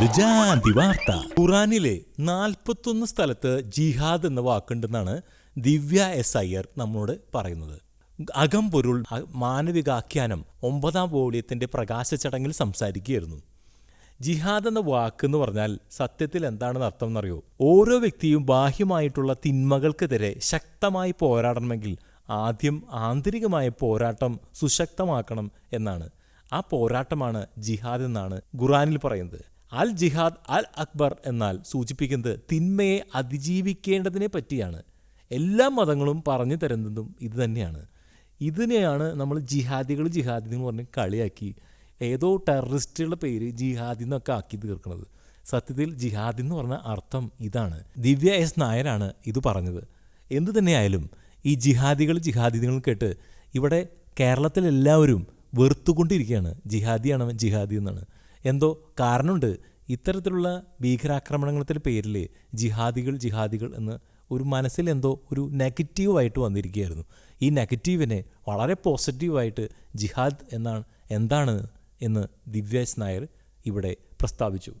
ഒരു വാർത്ത ഖുറാനിലെ നാൽപ്പത്തൊന്ന് സ്ഥലത്ത് ജിഹാദ് എന്ന വാക്കുണ്ടെന്നാണ് ദിവ്യ എസ് അയ്യർ നമ്മോട് പറയുന്നത്. അകം പൊരുൾ മാനവികാഖ്യാനം ഒമ്പതാം വോളിയത്തിന്റെ പ്രകാശ ചടങ്ങിൽ സംസാരിക്കുകയായിരുന്നു. ജിഹാദ് എന്ന വാക്ക് എന്ന് പറഞ്ഞാൽ സത്യത്തിൽ എന്താണെന്ന് അർത്ഥം എന്നറിയോ ഓരോ വ്യക്തിയും ബാഹ്യമായിട്ടുള്ള തിന്മകൾക്കെതിരെ ശക്തമായി പോരാടണമെങ്കിൽ ആദ്യം ആന്തരികമായ പോരാട്ടം സുശക്തമാക്കണം എന്നാണ്. ആ പോരാട്ടമാണ് ജിഹാദ് എന്നാണ് ഖുറാനിൽ പറയുന്നത്. അൽ ജിഹാദ് അൽ അക്ബർ എന്നാൽ സൂചിപ്പിക്കുന്നത് തിന്മയെ അതിജീവിക്കേണ്ടതിനെ പറ്റിയാണ്. എല്ലാ മതങ്ങളും പറഞ്ഞു തരുന്നതും ഇത് തന്നെയാണ്. ഇതിനെയാണ് നമ്മൾ ജിഹാദികൾ ജിഹാദി എന്ന് പറഞ്ഞ് കളിയാക്കി ഏതോ ടെററിസ്റ്റുകളുടെ പേര് ജിഹാദി എന്നൊക്കെ ആക്കി തീർക്കുന്നത്. സത്യത്തിൽ ജിഹാദി എന്ന് പറഞ്ഞ അർത്ഥം ഇതാണ്. ദിവ്യ എസ് നായരാണ് ഇത് പറഞ്ഞത്. എന്തു തന്നെയായാലും ഈ ജിഹാദികൾ ജിഹാദികൾ കേട്ട് ഇവിടെ കേരളത്തിലെല്ലാവരും വെറുത്തുകൊണ്ടിരിക്കുകയാണ്. ജിഹാദിയാണ് ജിഹാദി എന്നാണ്. എന്തോ കാരണമുണ്ട്. ഇത്തരത്തിലുള്ള ഭീകരാക്രമണങ്ങളുടെ പേരിൽ ജിഹാദികൾ ജിഹാദികൾ എന്ന് ഒരു മനസ്സിൽ എന്തോ ഒരു നെഗറ്റീവായിട്ട് വന്നിരിക്കുകയായിരുന്നു. ഈ നെഗറ്റീവിനെ വളരെ പോസിറ്റീവായിട്ട് ജിഹാദ് എന്നാണ് എന്താണ് എന്ന് ദിവ്യേശ് നായർ ഇവിടെ പ്രസ്താവിച്ചു.